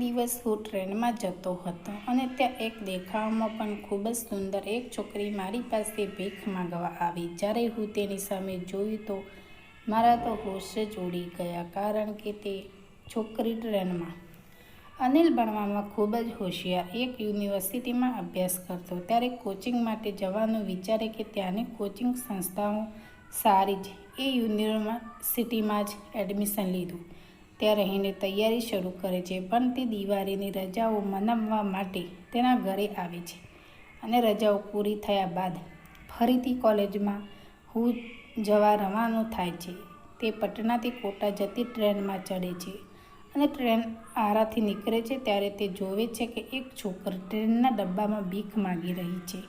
દિવસ હું ટ્રેનમાં જતો હતો અને ત્યાં એક દેખાવમાં પણ ખૂબ જ સુંદર એક છોકરી મારી પાસે ભીખ માંગવા આવી. જ્યારે હું તેની સામે જોયું તો મારા તો હોશ જ ઉડી ગયા કારણ કે તે છોકરી ટ્રેનમાં અનિલ ભણવામાં ખૂબ જ હોશિયાર એક યુનિવર્સિટીમાં અભ્યાસ કરતો. ત્યારે કોચિંગ માટે જવાનું વિચારે કે ત્યાંની કોચિંગ સંસ્થાઓ સારી જ એ યુનિવર્સિટીમાં જ એડમિશન લીધું. ત્યાં રહીને તૈયારી શરૂ કરે છે, પણ તે દિવાળીની રજાઓ મનાવવા માટે તેના ઘરે આવે છે અને રજાઓ પૂરી થયા બાદ ફરીથી કોલેજમાં હું જવા રવાનો થાય છે. તે પટનાથી કોટા જતી ટ્રેનમાં ચડે છે અને ટ્રેન આરાથી નીકળે છે ત્યારે તે જોવે છે કે એક છોકરી ટ્રેનના ડબ્બામાં ભીખ માગી રહી છે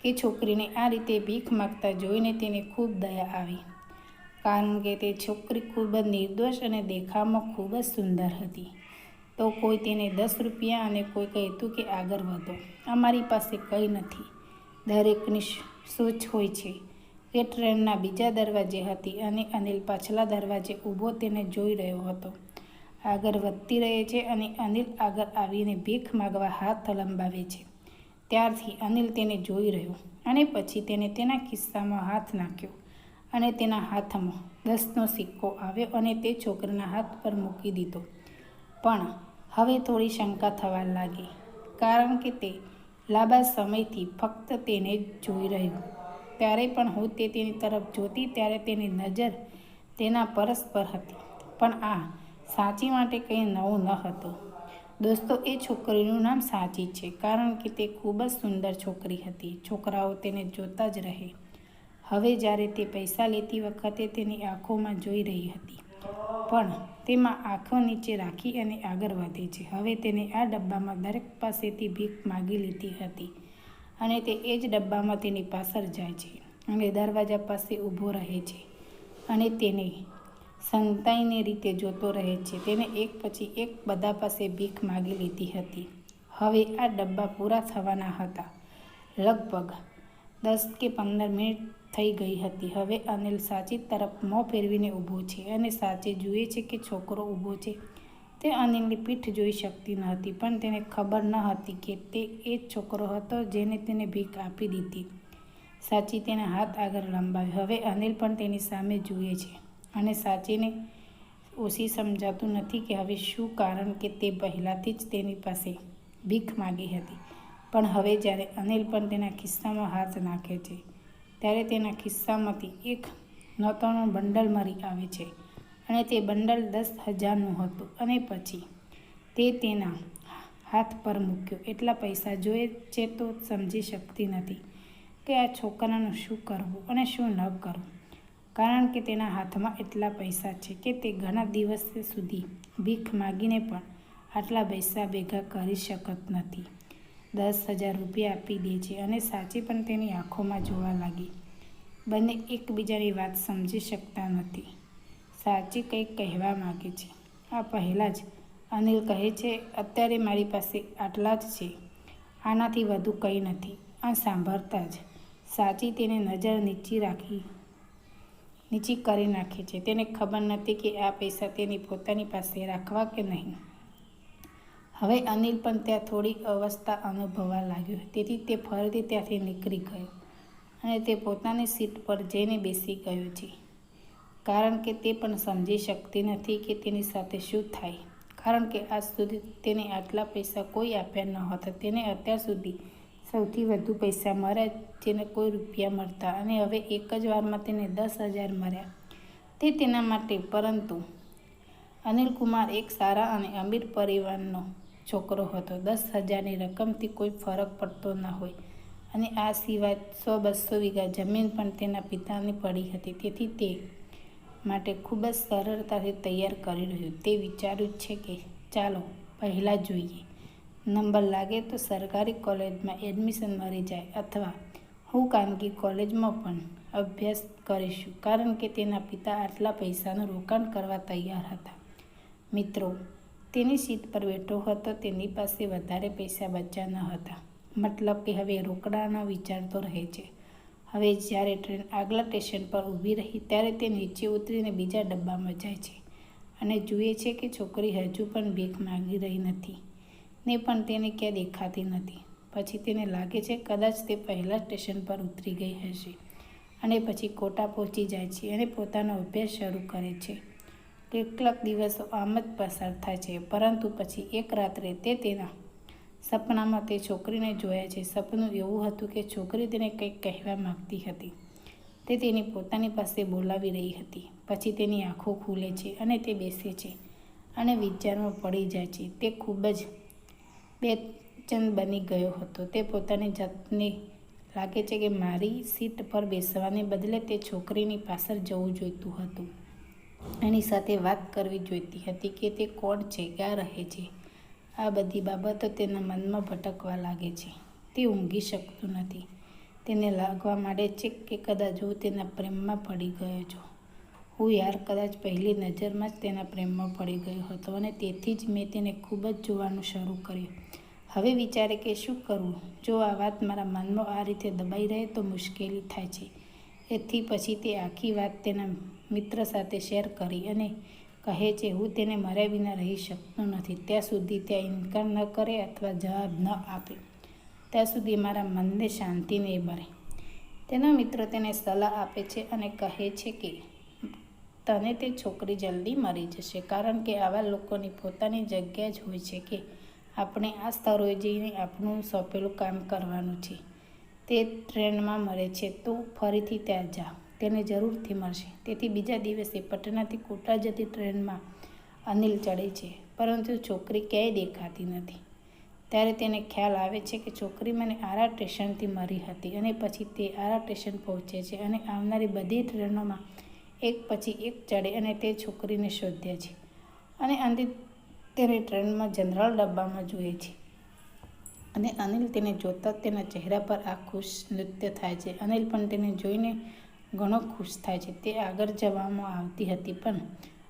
કે છોકરીને આ રીતે ભીખ માગતા જોઈને તેને ખૂબ દયા આવી. કારણ કે તે છોકરી ખૂબ જ નિર્દોષ અને દેખાવમાં ખૂબ જ સુંદર હતી. તો કોઈ તેને દસ રૂપિયા અને કોઈ કહેતું કે આગળ વધો. અમારી પાસે કંઈ નથી. દરેકની સોચ હોય છે. એ ટ્રેનના બીજા દરવાજે હતી અને અનિલ પાછલા દરવાજે ઊભો તેને જોઈ રહ્યો હતો. આગળ વધતી રહે છે અને અનિલ આગળ આવીને ભીખ માગવા હાથ લંબાવે છે. ત્યારથી અનિલ તેને જોઈ રહ્યો અને પછી તેને તેના ખિસ્સામાં હાથ નાખ્યો. અને તેના હાથમાં દસનો સિક્કો આવ્યો અને તે છોકરીના હાથ પર મૂકી દીધો. પણ હવે થોડી શંકા થવા લાગી, કારણ કે તે લાંબા સમયથી ફક્ત તેને જ જોઈ રહ્યું. ત્યારે પણ હું તે તેની તરફ જોતી ત્યારે તેની નજર તેના પરસ પર હતી. પણ આ સાચી માટે કંઈ નવું ન હતું. દોસ્તો, એ છોકરીનું નામ સાચી છે, કારણ કે તે ખૂબ જ સુંદર છોકરી હતી. છોકરાઓ તેને જોતા જ રહે. હવે જ્યારે તે પૈસા લેતી વખતે તેની આંખોમાં જોઈ રહી હતી. પણ તેમાં આંખો નીચે રાખી અને આગળ વધે છે. હવે તેને આ ડબ્બામાં દરેક પાસેથી ભીખ માગી લીધી હતી અને તે એ જ ડબ્બામાં તેની પાછળ જાય છે અને દરવાજા પાસે ઊભો રહે છે અને તેને સંતાઈને રીતે જોતો રહે છે. તેને એક પછી એક બધા પાસે ભીખ માગી લીધી હતી. હવે આ ડબ્બા પૂરા થવાના હતા. લગભગ દસ કે પંદર મિનિટ થઈ ગઈ હતી. હવે અનિલ સાચી તરફ મોં ફેરવીને ઊભો છે અને સાચી જુએ છે કે છોકરો ઊભો છે. તે અનિલની પીઠ જોઈ શકતી ન હતી પણ તેને ખબર ન હતી કે તે એ જ છોકરો હતો જેને તેને ભીખ આપી દીધી. સાચી તેના હાથ આગળ લંબાવ્યો હવે અનિલ પણ તેની સામે જુએ છે અને સાચીને ઓછી સમજાતું નથી કે હવે શું કારણ કે તે પહેલાંથી જ તેની પાસે ભીખ માગી હતી. પણ હવે જ્યારે અનિલ પણ તેના ખિસ્સામાં હાથ નાખે છે ત્યારે તેના ખિસ્સામાંથી એક નોતોનું બંડલ મરી આવે છે અને તે બંડલ દસ હજારનું હતું અને પછી તે તેના હાથ પર મૂક્યો. એટલા પૈસા જોઈએ છે તો સમજી શકતી નથી કે આ છોકરાનું શું કરવું અને શું ન કરવું. કારણ કે તેના હાથમાં એટલા પૈસા છે કે તે ઘણા દિવસ સુધી ભીખ માગીને પણ આટલા પૈસા ભેગા કરી શકત નથી. દસ હજાર રૂપિયા આપી દે છે અને સાચી પણ તેની આંખોમાં જોવા લાગી. બંને એકબીજાની વાત સમજી શકતા નથી. સાચી કંઈક કહેવા માગે છે. આ પહેલાં જ અનિલ કહે છે, અત્યારે મારી પાસે આટલા જ છે. આનાથી વધુ કંઈ નથી. આ સાંભળતા જ. સાચી તેને નજર નીચી રાખી, નીચી કરી નાખે છે. તેને ખબર નથી કે આ પૈસા તેની પોતાની પાસે રાખવા કે નહીં. હવે અનિલ પણ ત્યાં થોડી અવસ્થા અનુભવવા લાગ્યો. તેથી તે ફરીથી ત્યાંથી નીકળી ગયો અને તે પોતાની સીટ પર જઈને બેસી ગયો છે. કારણ કે તે પણ સમજી શકતી નથી કે તેની સાથે શું થાય. કારણ કે આજ સુધી તેને આટલા પૈસા કોઈ આપ્યા ન હતા. તેને અત્યાર સુધી સૌથી વધુ પૈસા મળ્યા જેને કોઈ રૂપિયા મળતા અને હવે એક જ વારમાં તેને દસ હજાર મળ્યા. તે તેના માટે, પરંતુ અનિલ કુમાર એક સારા અને અમીર પરિવારનો છોકરો હતો. દસ હજારની રકમથી કોઈ ફરક પડતો ન હોય. અને આ સિવાય સો બસો વીઘા જમીન પણ તેના પિતાની પડી હતી. તેથી તે માટે ખૂબ જ સરળતાથી તૈયાર કરી રહ્યું. તે વિચાર્યું છે કે ચાલો, પહેલાં જોઈએ. નંબર લાગે તો સરકારી કોલેજમાં એડમિશન મળી જાય અથવા હું કાનગી કોલેજમાં પણ અભ્યાસ કરીશું. કારણ કે તેના પિતા આટલા પૈસાનું રોકાણ કરવા તૈયાર હતા. મિત્રો તેની સીટ પર બેઠો હતો, તેની પાસે વધારે પૈસા બચ્યા ન હતા. મતલબ કે હવે રોકડાનો વિચાર તો રહે છે. હવે જ્યારે ટ્રેન આગલા સ્ટેશન પર ઊભી રહી, ત્યારે તે નીચે ઉતરીને બીજા ડબ્બામાં જાય છે અને જુએ છે કે છોકરી હજુ પણ ભીખ માંગી રહી નથી. ને પણ તેને ક્યાં દેખાતી નથી. પછી તેને લાગે છે કદાચ તે પહેલાં સ્ટેશન પર ઉતરી ગઈ હશે અને પછી કોટા પહોંચી જાય છે અને પોતાનો અભ્યાસ શરૂ કરે છે. કેટલાક દિવસો આમ જ પસાર થાય છે. પરંતુ પછી એક રાત્રે તે તેના સપનામાં તે છોકરીને જોયા છે. સપનું એવું હતું કે છોકરી તેને કંઈક કહેવા માગતી હતી. તે તેની પોતાની પાસે બોલાવી રહી હતી. પછી તેની આંખો ખુલે છે અને તે બેસે છે અને વિચારમાં પડી જાય છે. તે ખૂબ જ બેચંદ બની ગયો હતો. તે પોતાની જાતને લાગે છે કે મારી સીટ પર બેસવાને બદલે તે છોકરીની પાછળ જવું જોઈતું હતું. એની સાથે વાત કરવી જોઈતી હતી કે તે કોણ છે, ક્યાં રહે છે? આ બધી બાબતો તેના મનમાં ભટકવા લાગે છે. તે ઊંઘી શકતું નથી. તેને લાગવા માંડે છે કે કદાચ હું તેના પ્રેમમાં પડી ગયો છું. હું યાર કદાચ પહેલી નજરમાં જ તેના પ્રેમમાં પડી ગયો હતો અને તેથી જ મેં તેને ખૂબ જ જોવાનું શરૂ કર્યું. હવે વિચારે કે શું કરવું જો આ વાત મારા મનમાં આ રીતે દબાઈ રહે તો મુશ્કેલી થાય છે. એથી પછી તે આખી વાત તેના મિત્ર સાથે શેર કરી અને કહે છે, હું તેને મર્યા વિના રહી શકતો નથી. ત્યાં સુધી ત્યાં ઇનકાર ન કરે અથવા જવાબ ન આપે. ત્યાં સુધી મારા મનને શાંતિ નહીં મળે. તેનો મિત્ર તેને સલાહ આપે છે અને કહે છે કે, તને તે છોકરી જલ્દી મરી જશે, કારણ કે આવા લોકોની પોતાની જગ્યા જ હોય છે કે આપણે આ સ્થળોએ જઈને આપણું સોંપેલું કામ કરવાનું છે. તે ટ્રેનમાં મળે છે, તો ફરીથી ત્યાં જા. તેને જરૂરથી મળશે. તેથી બીજા દિવસે પટનાથી કોટા જતી ટ્રેનમાં અનિલ ચડે છે. પરંતુ છોકરી ક્યાંય દેખાતી નથી. ત્યારે તેને ખ્યાલ આવે છે કે છોકરી મને આરા સ્ટેશનથી મરી હતી અને પછી તે આરા સ્ટેશન પહોંચે છે અને આવનારી બધી ટ્રેનોમાં એક પછી એક ચડે અને તે છોકરીને શોધે છે. અને અંતે તેને ટ્રેનમાં જનરલ ડબ્બામાં જુએ છે. અને અનિલ તેને જોતાં તેના ચહેરા પર આ ખુશ નૃત્ય થાય છે. અનિલ પણ તેને જોઈને ઘણો ખુશ થાય છે. તે આગળ જવામાં આવતી હતી પણ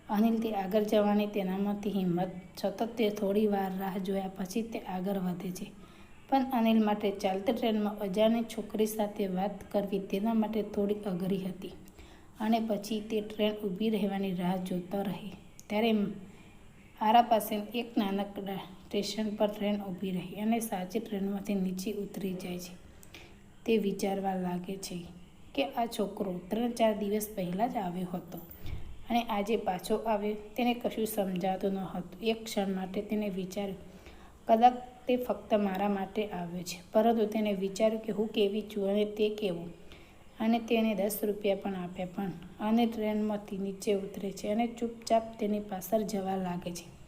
અનિલ તે આગળ જવાની તેનામાંથી હિંમત, સતત તે થોડી વાર રાહ જોયા પછી તે આગળ વધે છે. પણ અનિલ માટે ચાલતી ટ્રેનમાં અજાણી છોકરી સાથે વાત કરવી તેના માટે થોડી અઘરી હતી અને પછી તે ટ્રેન ઊભી રહેવાની રાહ જોતો રહી. ત્યારે આરા પાસે એક નાનકડા સ્ટેશન પર ટ્રેન ઊભી રહી અને સાચી ટ્રેનમાંથી નીચે ઉતરી જાય છે. તે વિચારવા લાગે છે કે આ છોકરો ત્રણ ચાર દિવસ પહેલાં જ આવ્યો હતો અને આજે પાછો આવ્યો. તેને કશું સમજાતું ન હતું. એક ક્ષણ માટે તેને વિચાર્યું, કદાચ તે ફક્ત મારા માટે આવ્યો છે. પરંતુ તેને વિચાર્યું કે હું કેવી છું અને તે કેવું અને તેને દસ રૂપિયા પણ આપ્યા પણ અને ટ્રેનમાંથી નીચે ઉતરે છે અને ચૂપચાપ તેની પાછળ જવા લાગે છે.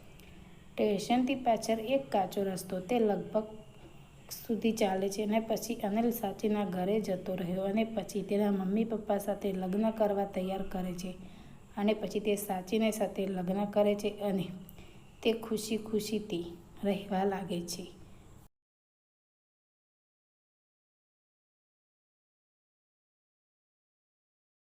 સ્ટેશનથી પાછળ એક કાચો રસ્તો તે લગભગ સુધી ચાલે છે અને પછી અનિલ સાચીના ઘરે જતો રહ્યો અને પછી તેના મમ્મી પપ્પા સાથે લગ્ન કરવા તૈયાર કરે છે અને પછી તે સાચીને સાથે લગ્ન કરે છે અને તે ખુશી ખુશીથી રહેવા લાગે છે.